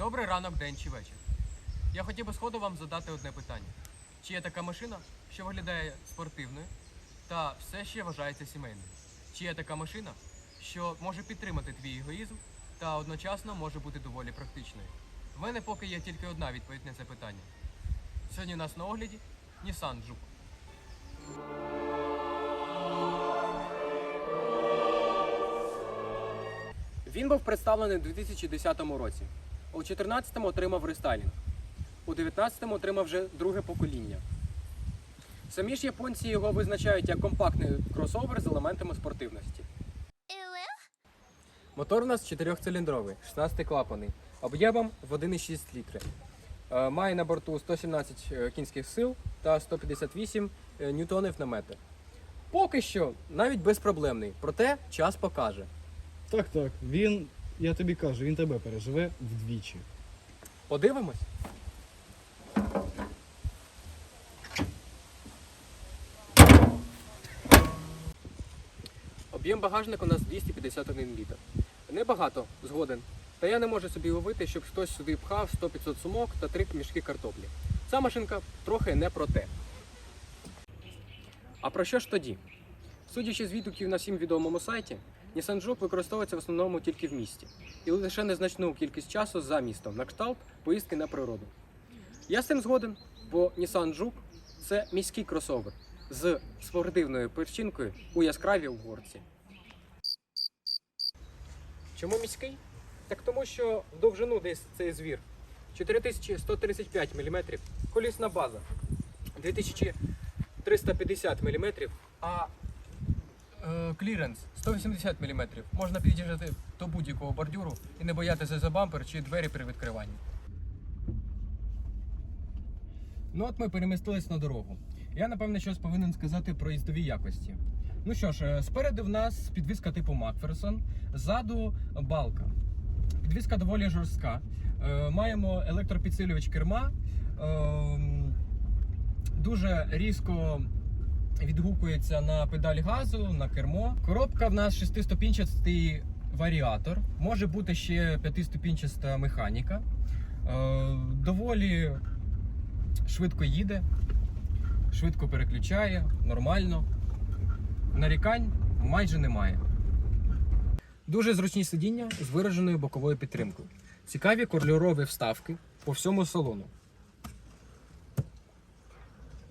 Добрий ранок, день чи вечір. Я хотів би сходу вам задати одне питання. Чи є така машина, що виглядає спортивною та все ще вважається сімейною? Чи є така машина, що може підтримати твій егоїзм та одночасно може бути доволі практичною? В мене поки є тільки одна відповідь на це питання. Сьогодні у нас на огляді Nissan Juke. Він був представлений у 2010 році. У 2014 отримав рестайлінг. У 2019 отримав вже друге покоління. Самі ж японці його визначають як компактний кросовер з елементами спортивності. Мотор у нас 4-циліндровий, 16 клапаний, об'ємом в 1,6 літри. Е, Має на борту 117 е, кінських сил та 158 е, ньютонів на метр. Поки що навіть безпроблемний, проте час покаже. Так, так. Він, я тобі кажу, він тебе переживе вдвічі. Подивимось. Об'єм багажника у нас 251 літр. Небагато згоден. Та я не можу собі уявити, щоб хтось сюди пхав 100-500 сумок та три мішки картоплі. Ця машинка трохи не про те. А про що ж тоді? Судячи з відгуків на всім відомому сайті, Nissan Juke використовується в основному тільки в місті і лише незначну кількість часу за містом на кшталт поїздки на природу. Я з цим згоден, бо Nissan Juke – це міський кросовер з спортивною перчинкою у яскравій угорці. Чому міський? Так тому що в довжину десь цей звір 4135 мм, колісна база 2350 мм, а кліренс 180 мм. Можна під'їжджати до будь-якого бордюру і не боятися за бампер чи двері при відкриванні. Ну от ми перемістились на дорогу. Я напевне щось повинен сказати про їздові якості. Ну що ж, е, спереду в нас підвізка типу Макферсон, ззаду балка. Підвізка доволі жорстка. Е, Маємо електропідсилювач керма. Ем, Дуже різко відгукується на педаль газу, на кермо. Коробка в нас шестиступінчастий варіатор. Може бути ще п'ятиступінчаста механіка. Е, Доволі швидко їде, швидко переключає, нормально. Нарікань майже немає. Дуже зручні сидіння з вираженою боковою підтримкою. Цікаві кольорові вставки по всьому салону.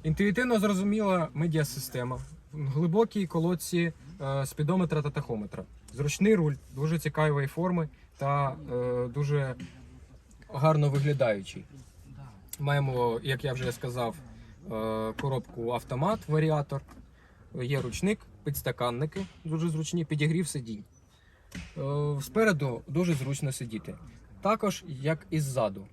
Інтуїтивно зрозуміла медіасистема, глибокі колодці е, спідометра та тахометра. Зручний руль, дуже цікавої форми та е, дуже гарно виглядаючий. Маємо, як я вже сказав, е, коробку автомат, варіатор, є ручник, підстаканники, дуже зручні, підігрів сидінь. Спереду дуже зручно сидіти. Також як і ззаду.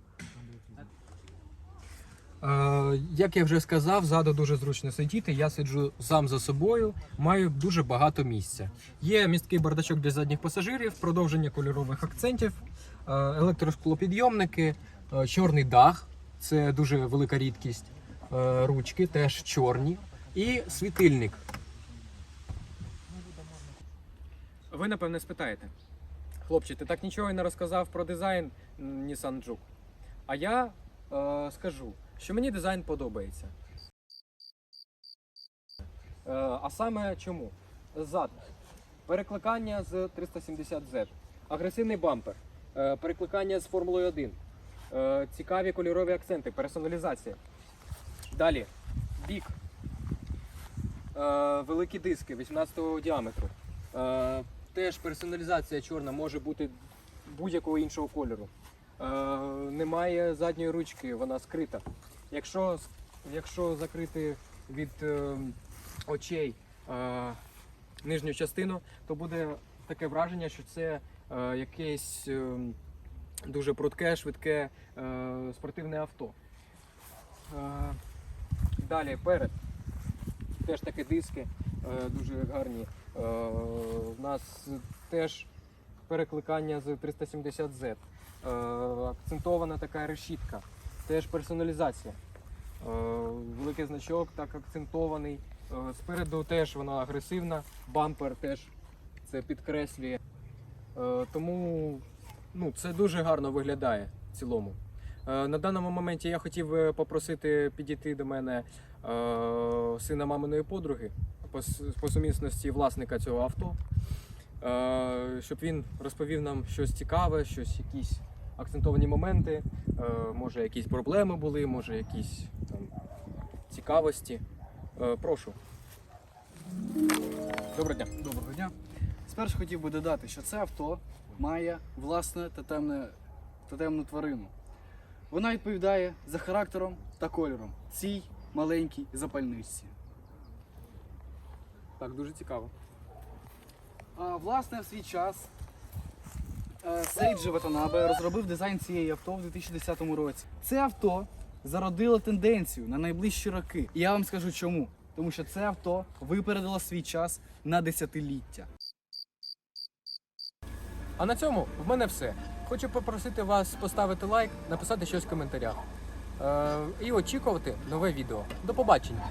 Е, Як я вже сказав, ззаду дуже зручно сидіти. Я сиджу сам за собою, маю дуже багато місця. Є місткий бардачок для задніх пасажирів, продовження кольорових акцентів, е, електросклопідйомники, е, чорний дах це дуже велика рідкість. Ручки теж чорні. І світильник. Ви напевне спитаєте, хлопче, ти так нічого і не розказав про дизайн Nissan Juke. А я е, скажу, що мені дизайн подобається. Е, а саме чому? Зад. Перекликання з 370Z. Агресивний бампер. Е, перекликання з Формулою 1. Е, цікаві кольорові акценти, персоналізація. Далі. Бік. Великі диски 18 діаметру. Теж персоналізація чорна може бути будь-якого іншого кольору. Е, немає задньої ручки, вона скрита. Якщо, якщо закрити від е, очей е, нижню частину, то буде таке враження, що це якесь дуже прудке, швидке спортивне авто. Далі перед. Теж такі диски дуже гарні. У нас теж перекликання з 370Z. Е, Акцентована така решітка. Теж персоналізація. Е, Великий значок так акцентований. Е, Спереду теж вона агресивна, бампер теж це підкреслює. Тому ну, це дуже гарно виглядає в цілому. На даному моменті я хотів попросити підійти до мене сина маминої подруги по, сумісності власника цього авто, щоб він розповів нам щось цікаве, щось, якісь акцентовані моменти, е, може якісь проблеми були, може якісь там цікавості. Е, Прошу. Доброго дня. Доброго дня. Спершу хотів би додати, що це авто має власне тотемне, тотемну тварину. Вона відповідає за характером та кольором цій маленькій запальничці. Так, дуже цікаво. А, власне, в свій час Сейджі Ватанабе розробив дизайн цієї авто в 2010 році. Це авто зародило тенденцію на найближчі роки. І я вам скажу чому. Тому що це авто випередило свій час на десятиліття. А на цьому в мене все. Хочу попросити вас поставити лайк, написати щось в коментарях. Е, і очікувати нове відео. До побачення!